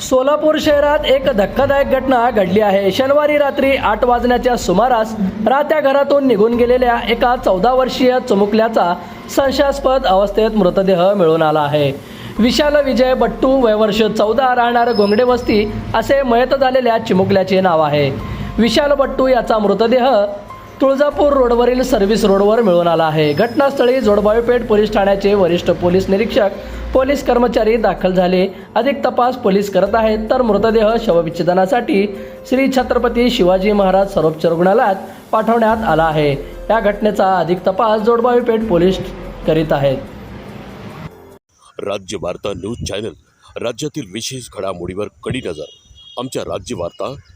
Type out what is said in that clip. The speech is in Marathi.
सोलापूर शहरात एक धक्कादायक घटना घडली आहे. शनिवारी रात्री आठ वाजण्याच्या सुमारास राहत्या घरातून निघून गेलेल्या एका चौदा वर्षीय चमुकल्याचा संशयास्पद अवस्थेत मृतदेह मिळून आला आहे. विशाल विजय बट्टू वयवर्ष चौदा राहणार गोंगडे वस्ती असे मयत झालेल्या चिमुकल्याचे नाव आहे. विशाल बट्टू याचा मृतदेह तुळजापूर रोडवरील सर्व्हिस रोडवर मिळून आला आहे. घटनास्थळी जोडबावीपेठ पोलीस ठाण्याचे वरिष्ठ पोलीस निरीक्षक पोलीस कर्मचारी दाखल झाले. अधिक तपास पोलीस करत आहेत. तर मृतदेह शवविच्छेदनासाठी श्री छत्रपती शिवाजी महाराज सर्वोच्च रुग्णालयात पाठवण्यात आला आहे. या घटनेचा अधिक तपास जोडबावीपेठ पोलीस करीत आहेत. राज्य वार्ता न्यूज चॅनल राज्यातील विशेष घडामोडीवर कडी नजर. आमच्या राज्य वार्ता